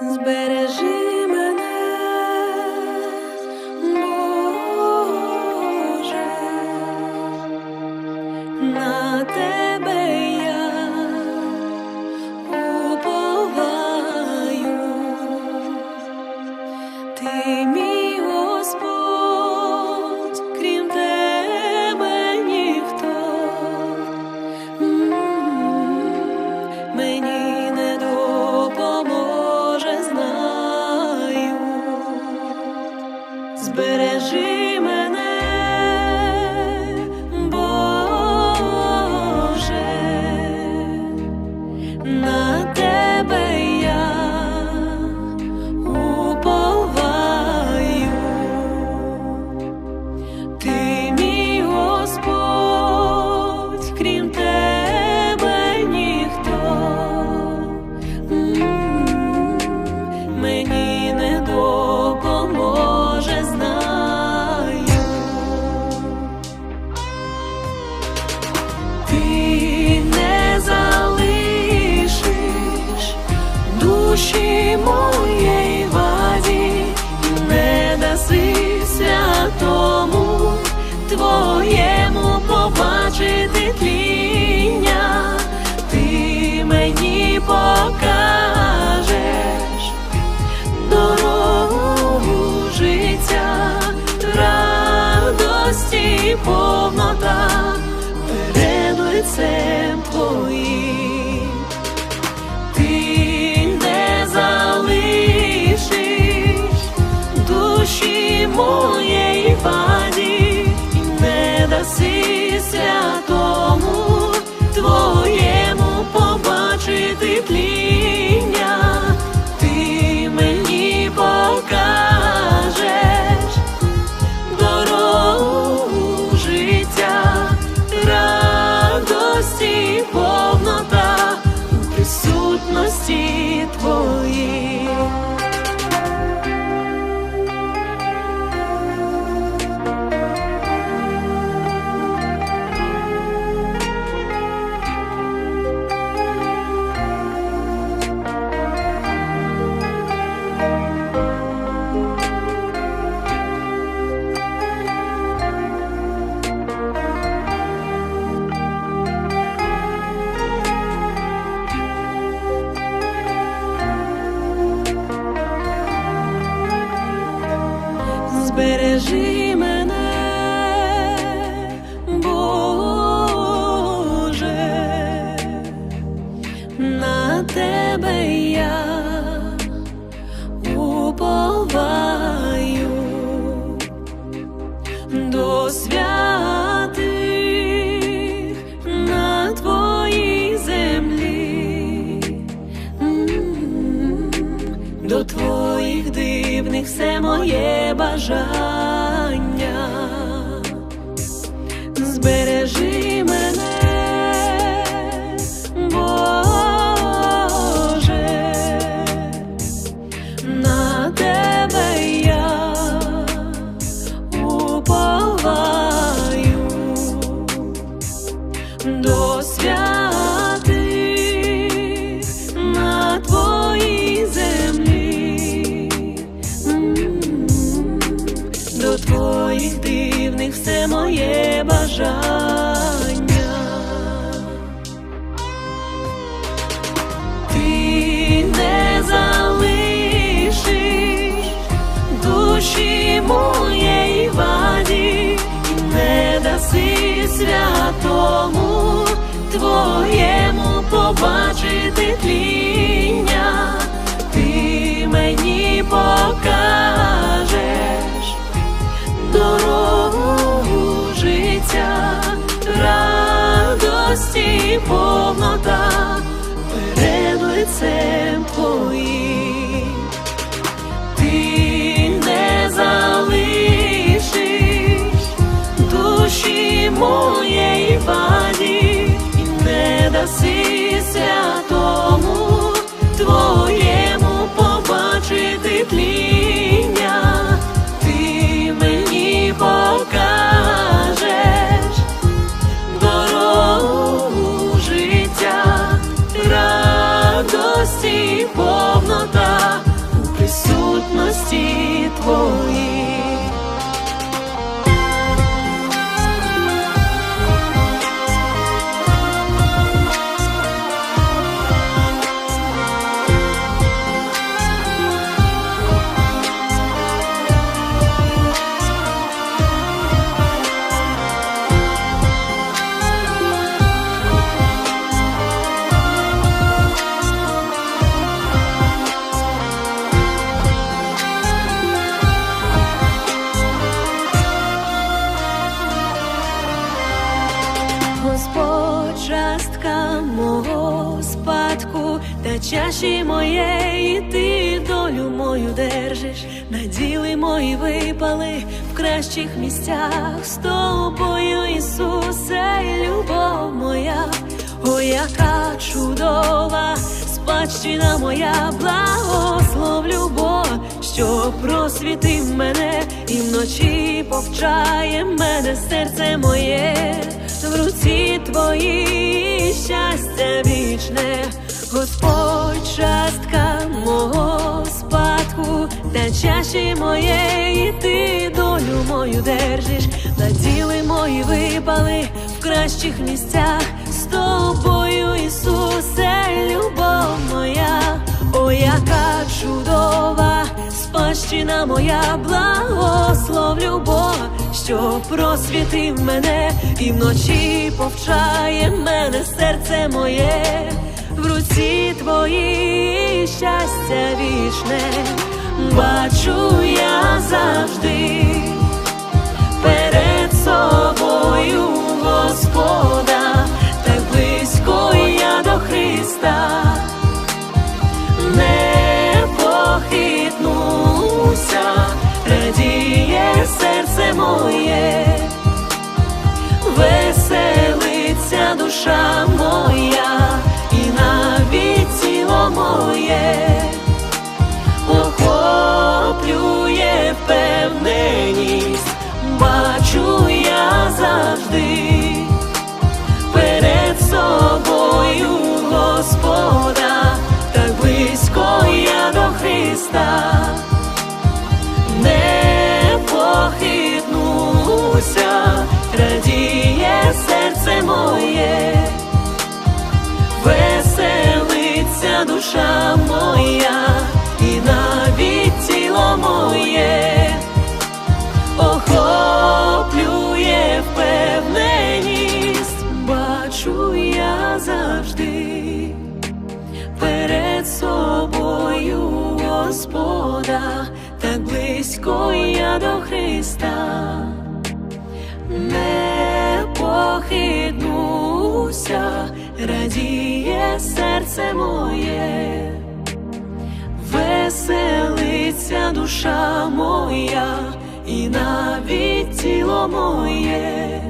збережи мене. збережи мене. все моє бажання, збережи мене, Боже, на те. tempo частка мого спадку, та чаші моєї ти долю мою держиш, наділи мої випали в кращих місцях. З тобою, Ісусе, любов моя, о, яка чудова спадщина моя, благослов любов, що просвітив мене і вночі повчає мене серце моє в руці твої щастя вічне, Господь, частка мого спадку, та чаші моєї ти долю мою держиш, наділи мої випали в кращих місцях. З тобою, Ісусе, любов моя, о, яка чудова спадщина моя, благословлю Бога, що просвітив мене і вночі повчає мене серце моє, в руці твої щастя вічне, бачу я завжди перед собою Господа, так близько я до Христа, похитнуся, душа моя, і навіть тіло моє охоплює впевненість, бачу я завжди перед собою Господа, так близько я до Христа не похитнуся, радіє серце моє, веселиться душа моя, і навіть тіло моє,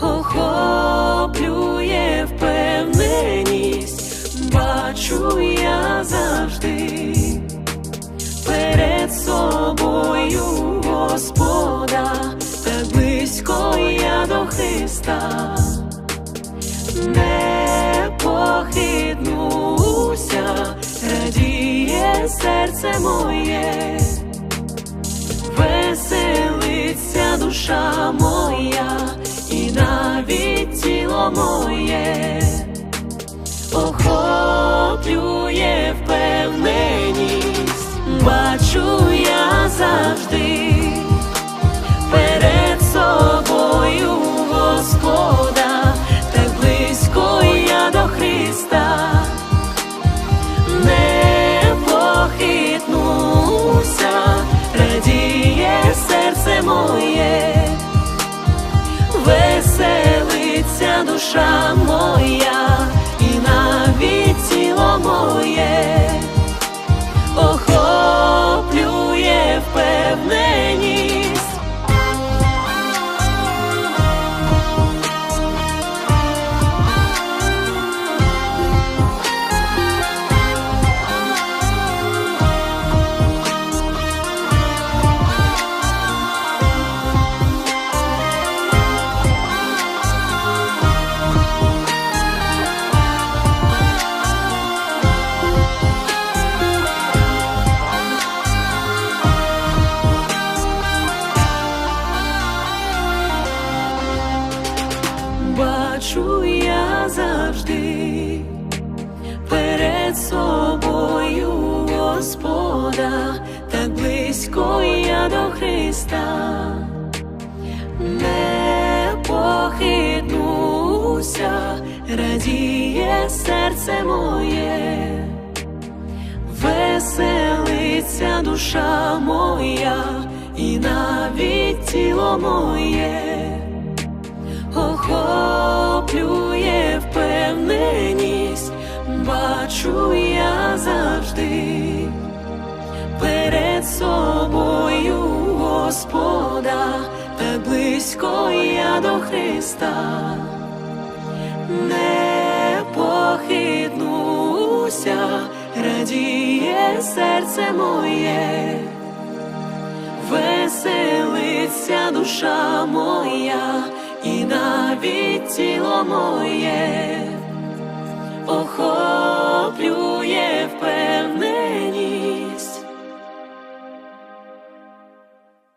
охоплює впевненість, бачу я завжди перед собою Господа, так близько я до Христа, не серце моє, веселиться душа моя, і навіть тіло моє. Охоплює впевненість, бачу я завжди. Перед собою Господа, душа моя, і навіть тіло моє охоплює впевненість. Господа, так близько я до Христа, не похитнуся, радіє серце моє, веселиться душа моя, і навіть тіло моє. Охоплює впевненість, бачу я завжди перед собою Господа, так близько я до Христа, не похитнуся, радіє серце моє, веселиться душа моя, і навіть тіло моє. Охоплює